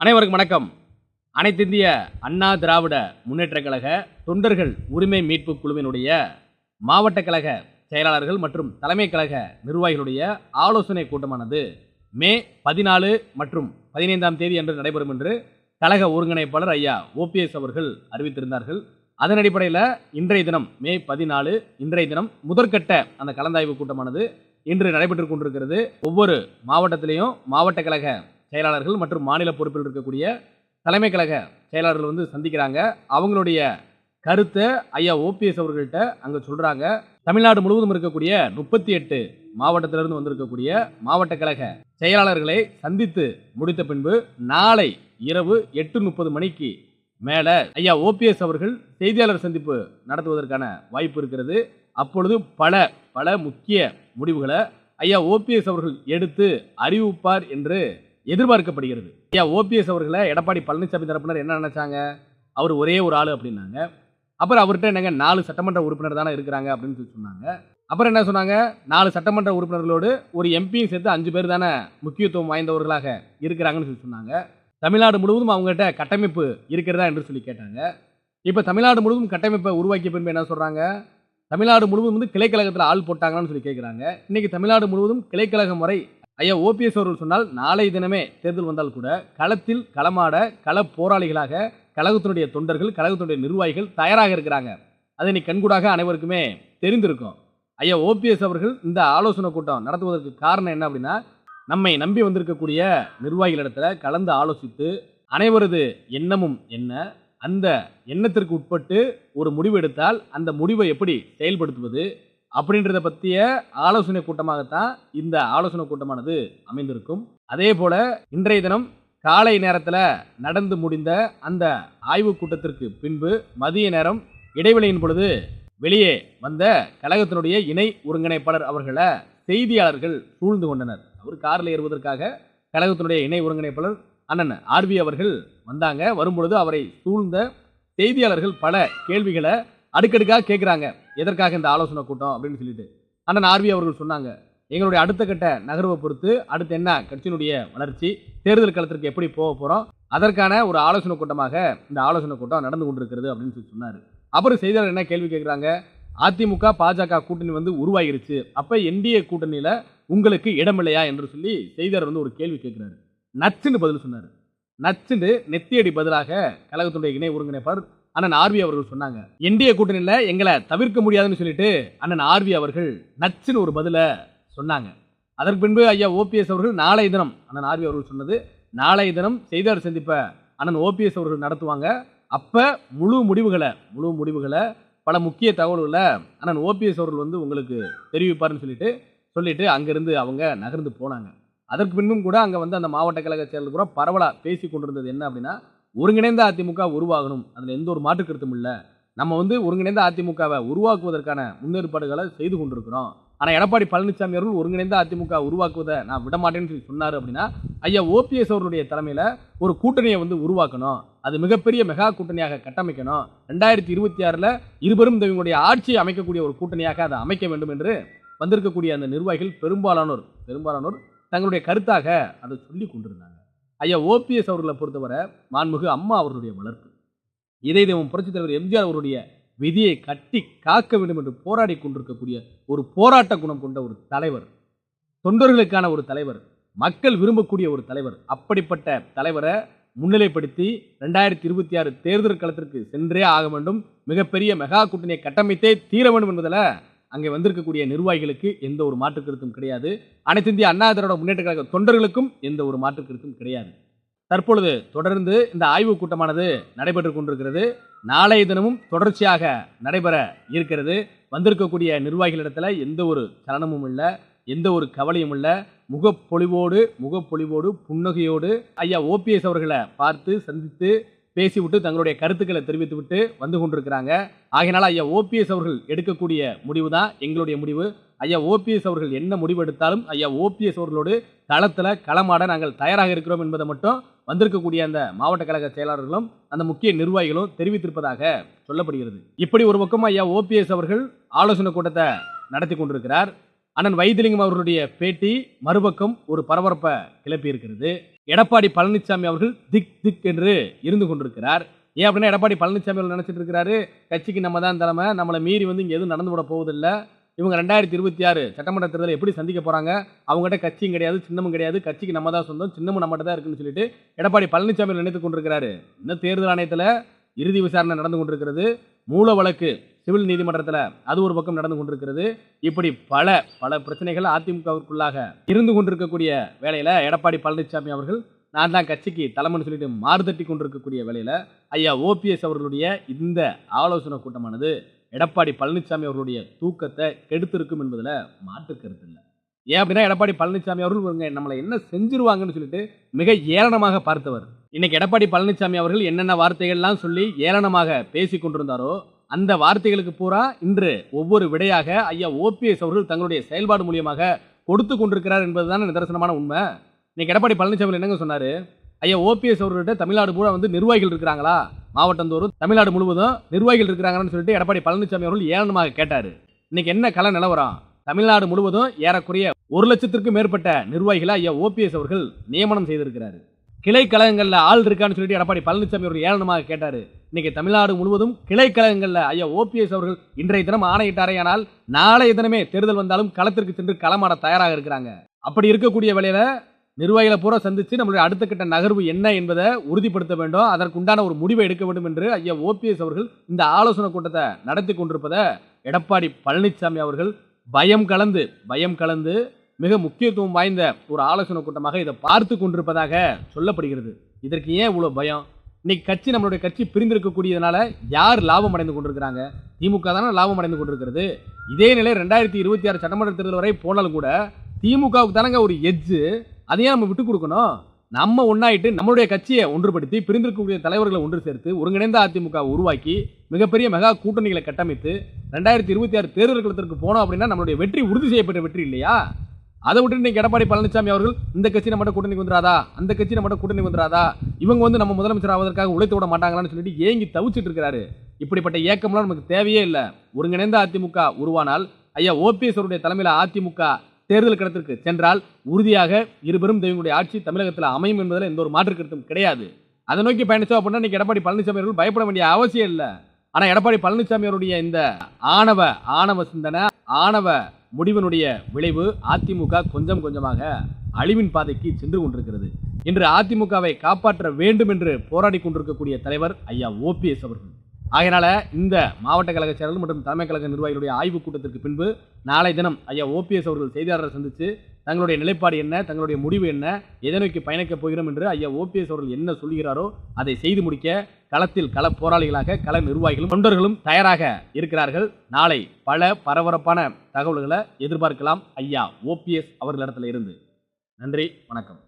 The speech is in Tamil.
அனைவருக்கும் வணக்கம். அனைத்திந்திய அண்ணா திராவிட முன்னேற்றக் கழக தொண்டர்கள் உரிமை மீட்பு குழுவினுடைய மாவட்ட கழக செயலாளர்கள் மற்றும் தலைமை கழக நிர்வாகிகளுடைய ஆலோசனை கூட்டமானது மே பதினாலு மற்றும் பதினைந்தாம் தேதி அன்று நடைபெறும் என்று கழக ஒருங்கிணைப்பாளர் ஐயா ஓபிஎஸ் அவர்கள் அறிவித்திருந்தார்கள். அதன் அடிப்படையில் இன்றைய தினம் மே பதினாலு இன்றைய தினம் முதற்கட்ட அந்த கலந்தாய்வு கூட்டமானது இன்று நடைபெற்றுக் கொண்டிருக்கிறது. ஒவ்வொரு மாவட்டத்திலையும் மாவட்ட கழக செயலாளர்கள் மற்றும் மாநில பொறுப்பில் இருக்கக்கூடிய தலைமை கழக செயலாளர்கள் வந்து சந்திக்கிறாங்க. அவங்களுடைய கருத்தை ஐயா ஓபிஎஸ் அவர்கள்ட்ட அங்கே சொல்கிறாங்க தமிழ்நாடு முழுவதும் இருக்கக்கூடிய முப்பத்தி எட்டு மாவட்டத்திலிருந்து வந்திருக்கக்கூடிய மாவட்ட கழக செயலாளர்களை சந்தித்து முடித்த பின்பு நாளை இரவு எட்டு முப்பது மணிக்கு மேலே ஐயா ஓபிஎஸ் அவர்கள் செய்தியாளர் சந்திப்பு நடத்துவதற்கான வாய்ப்பு இருக்கிறது. அப்பொழுது பல பல முக்கிய முடிவுகளை ஐயா ஓபிஎஸ் அவர்கள் எடுத்து அறிவிப்பார் என்று எதிர்பார்க்கப்படுகிறது. ஐயா ஓபிஎஸ் அவர்களை எடப்பாடி பழனிசாமி தரப்பினர் என்ன நினைச்சாங்க? அவர் ஒரே ஒரு ஆள் அப்படின்னாங்க. அப்புறம் அவர்கிட்ட என்னங்க நாலு சட்டமன்ற உறுப்பினர் தானே இருக்கிறாங்க அப்படின்னு சொல்லி சொன்னாங்க. அப்புறம் என்ன சொன்னாங்க? நாலு சட்டமன்ற உறுப்பினர்களோடு ஒரு எம்பியும் சேர்த்து அஞ்சு பேர் தானே முக்கியத்துவம் வாய்ந்தவர்களாக இருக்கிறாங்கன்னு சொல்லி சொன்னாங்க. தமிழ்நாடு முழுவதும் அவங்ககிட்ட கட்டமைப்பு இருக்கிறதா என்று சொல்லி கேட்டாங்க. இப்போ தமிழ்நாடு முழுவதும் கட்டமைப்பை உருவாக்கிய பின்பு என்ன சொல்கிறாங்க தமிழ்நாடு முழுவதும் வந்து கிளைக்கழகத்தில் ஆள் போட்டாங்கன்னு சொல்லி கேட்குறாங்க இன்றைக்கி தமிழ்நாடு முழுவதும் கிளைக்கழக முறை ஐயா ஓபிஎஸ் அவர்கள் சொன்னால் நாளை தினமே தேர்தல் வந்தால் கூட களத்தில் களமாட கள போராளிகளாக கழகத்தினுடைய தொண்டர்கள் கழகத்தினுடைய நிர்வாகிகள் தயாராக இருக்கிறாங்க. அதை நீ கண்கூடாக அனைவருக்குமே தெரிந்திருக்கும். ஐயா ஓபிஎஸ் அவர்கள் இந்த ஆலோசனை கூட்டம் நடத்துவதற்கு காரணம் என்ன அப்படின்னா நம்மை நம்பி வந்திருக்கக்கூடிய நிர்வாகிகளிடத்துல கலந்து ஆலோசித்து அனைவரது எண்ணமும் என்ன அந்த எண்ணத்திற்கு உட்பட்டு ஒரு முடிவு எடுத்தால் அந்த முடிவை எப்படி செயல்படுத்துவது அப்படின்றத பற்றிய ஆலோசனை கூட்டமாகத்தான் இந்த ஆலோசனை கூட்டமானது அமைந்திருக்கும். அதே போல இன்றைய தினம் காலை நேரத்தில் நடந்து முடிந்த அந்த ஆய்வுக் கூட்டத்திற்கு பின்பு மதிய நேரம் இடைவெளியின் பொழுது வெளியே வந்த கழகத்தினுடைய இணை ஒருங்கிணைப்பாளர் அவர்களை செய்தியாளர்கள் சூழ்ந்து கொண்டனர். அவர் காரில் ஏறுவதற்காக கழகத்தினுடைய இணை ஒருங்கிணைப்பாளர் அண்ணன் ஆர்வி அவர்கள் வந்தாங்க. வரும்பொழுது அவரை சூழ்ந்த செய்தியாளர்கள் பல கேள்விகளை அடுக்கடுக்காக கேட்குறாங்க எதற்காக இந்த ஆலோசனை கூட்டம் அப்படின்னு சொல்லிட்டு. அண்ணன் ஆர்வி அவர்கள் சொன்னாங்க எங்களுடைய அடுத்த கட்ட நகர்வை பொறுத்து அடுத்து என்ன கட்சியினுடைய வளர்ச்சி தேர்தல் களத்திற்கு எப்படி போக போகிறோம் அதற்கான ஒரு ஆலோசனை கூட்டமாக இந்த ஆலோசனை கூட்டம் நடந்து கொண்டிருக்கிறது அப்படின்னு சொல்லி சொன்னார். அப்புறம் செய்தியாளர் என்ன கேள்வி கேட்குறாங்க அதிமுக பாஜக கூட்டணி வந்து உருவாகிருச்சு. அப்போ என்டிஏ கூட்டணியில் உங்களுக்கு இடமில்லையா என்று சொல்லி செய்தியாளர் வந்து ஒரு கேள்வி கேட்குறாரு நச்சுன்னு பதில் சொன்னார். நச்சுன்னு நெத்தியடி பதிலாக கழகத்துடைய இணை ஒருங்கிணைப்பாளர் அண்ணன் ஆர்வி அவர்கள் சொன்னாங்க. என்டிஏ கூட்டணியில் எங்களை தவிர்க்க முடியாதுன்னு சொல்லிட்டு அண்ணன் ஆர்வி அவர்கள் நச்சுன்னு ஒரு பதிலை சொன்னாங்க. அதற்கு பின்பு ஐயா ஓபிஎஸ் அவர்கள் நாளை தினம் அண்ணன் ஆர்வி அவர்கள் சொன்னது நாளை தினம் செய்தியாளர் சந்திப்பை அண்ணன் ஓபிஎஸ் அவர்கள் நடத்துவாங்க. அப்போ முழு முடிவுகளை முழு முடிவுகளை பல முக்கிய தகவல்களை அண்ணன் ஓபிஎஸ் அவர்கள் வந்து உங்களுக்கு தெரிவிப்பார்னு சொல்லிட்டு சொல்லிட்டு அங்கேருந்து அவங்க நகர்ந்து போனாங்க. அதற்கு பின்பும் கூட அங்கே வந்து அந்த மாவட்ட கழக செயலர் கூட பரவலாக பேசி கொண்டிருந்தது என்ன அப்படின்னா ஒருங்கிணைந்த அதிமுக உருவாகணும். அதில் எந்த ஒரு மாற்று கருத்தும் இல்லை. நம்ம வந்து ஒருங்கிணைந்த அதிமுகவை உருவாக்குவதற்கான முன்னேற்பாடுகளை செய்து கொண்டிருக்கிறோம். ஆனால் எடப்பாடி பழனிசாமி அவர்கள் ஒருங்கிணைந்த அதிமுக உருவாக்குவதை நான் விட மாட்டேன்னு சொல்லி சொன்னார் அப்படின்னா ஐயா ஓபிஎஸ் அவர்களுடைய தலைமையில் ஒரு கூட்டணியை வந்து உருவாக்கணும். அது மிகப்பெரிய மெகா கூட்டணியாக கட்டமைக்கணும். ரெண்டாயிரத்தி இருபத்தி ஆறில் இருவரும் தவங்களுடைய ஆட்சியை அமைக்கக்கூடிய ஒரு கூட்டணியாக அதை அமைக்க வேண்டும் என்று வந்திருக்கக்கூடிய அந்த நிர்வாகிகள் பெரும்பாலானோர் பெரும்பாலானோர் தங்களுடைய கருத்தாக அதை சொல்லி கொண்டிருந்தாங்க. ஐயா ஓபிஎஸ் அவர்களை பொறுத்தவரை மாண்புமிகு அம்மா அவர்களுடைய வளர்ப்பு. இதை தெய்வம் புரட்சித் தலைவர் எம்ஜிஆர் அவருடைய விதியை கட்டி காக்க வேண்டும் என்று போராடி கொண்டிருக்கக்கூடிய ஒரு போராட்ட குணம் கொண்ட ஒரு தலைவர் தொண்டர்களுக்கான ஒரு தலைவர் மக்கள் விரும்பக்கூடிய ஒரு தலைவர் அப்படிப்பட்ட தலைவரை முன்னிலைப்படுத்தி ரெண்டாயிரத்தி இருபத்தி ஆறு தேர்தல் களத்திற்கு சென்றே ஆக வேண்டும். மிகப்பெரிய மெகா கூட்டணியை கட்டமைத்தே தீர வேண்டும் என்பதில் அங்கே வந்திருக்கக்கூடிய நிர்வாகிகளுக்கு எந்த ஒரு மாற்று கருத்தும் கிடையாது. அனைத்து இந்திய அண்ணா திராவிட முன்னேற்ற கழக தொண்டர்களுக்கும் எந்த ஒரு மாற்று கருத்தும் கிடையாது. தற்பொழுது தொடர்ந்து இந்த ஆய்வுக் கூட்டமானது நடைபெற்று கொண்டிருக்கிறது. நாளைய தினமும் தொடர்ச்சியாக நடைபெற இருக்கிறது. வந்திருக்கக்கூடிய நிர்வாகிகளிடத்தில் எந்த ஒரு சலனமும் இல்லை எந்த ஒரு கவலையும் இல்லை. முகப்பொழிவோடு முகப்பொழிவோடு புன்னகையோடு ஐயா ஓபிஎஸ் அவர்களை பார்த்து சந்தித்து பேசிவிட்டு தங்களுடைய கருத்துக்களை தெரிவித்துவிட்டு வந்து கொண்டிருக்கிறாங்க. ஆகையினால ஐயா ஓபிஎஸ் அவர்கள் எடுக்கக்கூடிய முடிவு தான் எங்களுடைய முடிவு. ஐயா ஓபிஎஸ் அவர்கள் என்ன முடிவு எடுத்தாலும் ஐயா ஓபிஎஸ் அவர்களோடு களத்தில் களமாட நாங்கள் தயாராக இருக்கிறோம் என்பதை மட்டும் வந்திருக்கக்கூடிய அந்த மாவட்ட கழக செயலாளர்களும் அந்த முக்கிய நிர்வாகிகளும் தெரிவித்திருப்பதாக சொல்லப்படுகிறது. இப்படி ஒரு பக்கம் ஐயா ஓபிஎஸ் அவர்கள் ஆலோசனை கூட்டத்தை நடத்தி கொண்டிருக்கிறார். அண்ணன் வைத்திலிங்கம் அவர்களுடைய பேட்டி மறுபக்கம் ஒரு பரபரப்பை கிளப்பி இருக்கிறது எடப்பாடி பழனிசாமி அவர்கள் திக் திக் என்று இருந்து கொண்டிருக்கிறார். ஏன் அப்படின்னா எடப்பாடி பழனிசாமி அவர்கள் நினச்சிட்டு இருக்கிறாரு கட்சிக்கு நம்ம தான் தலைமை நம்மளை மீறி வந்து இங்கே எதுவும் நடந்து விட போவதில்லை. இவங்க ரெண்டாயிரத்தி இருபத்தி ஆறு சட்டமன்ற தேர்தலை எப்படி சந்திக்க போகிறாங்க அவங்ககிட்ட கட்சியும் கிடையாது சின்னமும் கிடையாது கட்சிக்கு நம்ம தான் சொந்தம் சின்னமும் நம்மகிட்ட தான் இருக்குன்னு சொல்லிட்டு எடப்பாடி பழனிசாமி நினைத்து கொண்டிருக்கிறாரு. இன்னும் தேர்தல் ஆணையத்தில் இறுதி விசாரணை நடந்து கொண்டிருக்கிறது. மூல வழக்கு சிவில் நீதிமன்றத்தில் அது ஒரு பக்கம் நடந்து கொண்டிருக்கிறது. இப்படி பல பல பிரச்சனைகள் அதிமுகவிற்குள்ளாக இருந்து கொண்டிருக்கக்கூடிய வேலையில் எடப்பாடி பழனிசாமி அவர்கள் நான் தான் கட்சிக்கு தலைமைன்னு சொல்லிட்டு மாறுதட்டி கொண்டிருக்கக்கூடிய வேலையில் ஐயா ஓபிஎஸ் அவர்களுடைய இந்த ஆலோசனை கூட்டமானது எடப்பாடி பழனிசாமி அவர்களுடைய தூக்கத்தை கெடுத்திருக்கும் என்பதில் மாற்று கருத்து இல்லை. ஏன் அப்படின்னா எடப்பாடி பழனிசாமி அவர்கள் இவங்க நம்மளை என்ன செஞ்சிருவாங்கன்னு சொல்லிட்டு மிக ஏளனமாக பார்த்தவர். இன்னைக்கு எடப்பாடி பழனிசாமி அவர்கள் என்னென்ன வார்த்தைகள்லாம் சொல்லி ஏளனமாக பேசி கொண்டிருந்தாரோ அந்த வார்த்தைகளுக்கு பூரா இன்று ஒவ்வொரு விடையாக ஐயா ஓபிஎஸ் அவர்கள் தங்களுடைய செயல்பாடு மூலியமாக கொடுத்து கொண்டிருக்கிறார் என்பதுதான் நிதர்சனமான உண்மை? இன்னைக்கு எடப்பாடி பழனிசாமி என்னங்க சொன்னார்? ஐயா ஓபிஎஸ் அவர்கள்ட்ட தமிழ்நாடு பூரா வந்து நிர்வாகிகள் இருக்கிறாங்களா? மாவட்டந்தோறும் தமிழ்நாடு முழுவதும் நிர்வாகிகள் இருக்கிறாங்கன்னு சொல்லிட்டு எடப்பாடி பழனிசாமி அவர்கள் ஏளனமாக கேட்டார். இன்னைக்கு என்ன கல நிலவரம்? தமிழ்நாடு முழுவதும் ஏறக்குறைய ஒரு லட்சத்திற்கும் மேற்பட்ட நிர்வாகிகளை ஐயா ஓபிஎஸ் அவர்கள் நியமனம் செய்திருக்கிறாரு. கிளை கழகங்களில் ஆள் இருக்கான்னு சொல்லிட்டு எடப்பாடி பழனிசாமி அவர்கள் ஏளனமாக கேட்டார். இன்னைக்கு தமிழ்நாடு முழுவதும் கிளை கழகங்களில் ஐயா ஓபிஎஸ் அவர்கள் இன்றைய தினம் ஆணையிட்டாரையானால் நாளைய தினமே தேர்தல் வந்தாலும் களத்திற்கு சென்று களமாட தயாராக இருக்கிறாங்க. அப்படி இருக்கக்கூடிய வேலையில் நிர்வாகிகளை பூரா சந்தித்து நம்மளுடைய அடுத்த கட்ட நகர்வு என்ன என்பதை உறுதிப்படுத்த வேண்டும். அதற்குண்டான ஒரு முடிவை எடுக்க வேண்டும் என்று ஐயா ஓபிஎஸ் அவர்கள் இந்த ஆலோசனை கூட்டத்தை நடத்தி கொண்டிருப்பதை எடப்பாடி பழனிசாமி அவர்கள் பயம் கலந்து பயம் கலந்து மிக முக்கியத்துவம் வாய்ந்த ஒரு ஆலோசனை கூட்டமாக இதை பார்த்து கொண்டிருப்பதாக சொல்லப்படுகிறது. இதற்கு ஏன் இவ்வளோ பயம்? இன்னைக்கு கட்சி நம்மளுடைய கட்சி பிரிந்திருக்கக்கூடியதுனால யார் லாபம் அடைந்து கொண்டிருக்கிறாங்க? திமுக தானே லாபம் அடைந்து கொண்டிருக்கிறது. இதே நிலை ரெண்டாயிரத்தி இருபத்தி ஆறு சட்டமன்ற தேர்தல் வரை போனாலும் கூட திமுகவுக்கு தானங்க ஒரு எஜ்ஜு அதையே நம்ம விட்டு கொடுக்கணும். நம்ம ஒன்றாயிட்டு நம்மளுடைய கட்சியை ஒன்றுபடுத்தி பிரிந்திருக்கக்கூடிய தலைவர்களை ஒன்று சேர்த்து ஒருங்கிணைந்த அதிமுக உருவாக்கி மிகப்பெரிய மெகா கூட்டணிகளை கட்டமைத்து ரெண்டாயிரத்தி இருபத்தி ஆறு தேர்தல் களத்திற்கு போனோம் அப்படின்னா நம்மளுடைய வெற்றி உறுதி செய்யப்பட்ட வெற்றி இல்லையா? அதை விட்டு இன்றைக்கி எடப்பாடி பழனிசாமி அவர்கள் இந்த கட்சி மட்டும் கூட்டணி வந்துடாதா அந்த கட்சி மட்டும் கூட்டணி வந்துடாதா இவங்க வந்து நம்ம முதலமைச்சர் ஆவதற்காக உழைத்து விட மாட்டாங்களான்னு சொல்லிட்டு ஏங்கி தவிச்சிட்டு இருக்கிறாரு இப்படிப்பட்ட இயக்கம்லாம் நமக்கு தேவையே இல்லை. ஒருங்கிணைந்த அதிமுக உருவானால் ஐயா ஓபிஎஸ் அவருடைய தலைமையில் அதிமுக தேர்தல் கடத்திற்கு சென்றால் உறுதியாக இருபெரும் தெய்வங்களுடைய ஆட்சி தமிழகத்தில் அமையும் என்பதில் எந்த ஒரு மாற்று கருத்தும் கிடையாது. அதை நோக்கி பயணிச்சோம் அப்படின்னா இன்னைக்கு எடப்பாடி பழனிசாமி அவர்கள் பயப்பட வேண்டிய அவசியம் இல்லை. ஆனால் எடப்பாடி பழனிசாமி அவருடைய இந்த ஆணவ ஆணவ சிந்தனை ஆணவ முடிவினுடைய விளைவு அதிமுக கொஞ்சம் கொஞ்சமாக அழிவின் பாதைக்கு சென்று கொண்டிருக்கிறது. இன்று அதிமுகவை காப்பாற்ற வேண்டும் என்று போராடி கொண்டிருக்கக்கூடிய தலைவர் ஐயா ஓபிஎஸ் அவர்கள். ஆகையினால இந்த மாவட்ட கழக செயலர் மற்றும் தலைமை கழக நிர்வாகிகளுடைய ஆய்வுக் கூட்டத்திற்கு பின்பு நாளை தினம் ஐயா ஓபிஎஸ் அவர்கள் செய்தியாளரை சந்தித்து தங்களுடைய நிலைப்பாடு என்ன? தங்களுடைய முடிவு என்ன? எதை நோக்கி பயணிக்கப் போகிறோம் என்று ஐயா ஓபிஎஸ் அவர்கள் என்ன சொல்கிறாரோ அதை செய்து முடிக்க களத்தில் கள போராளிகளாக கள நிர்வாகிகளும் தொண்டர்களும் தயாராக இருக்கிறார்கள். நாளை பல பரபரப்பான தகவல்களை எதிர்பார்க்கலாம் ஐயா ஓபிஎஸ் அவர்களிடத்தில் இருந்து நன்றி வணக்கம்.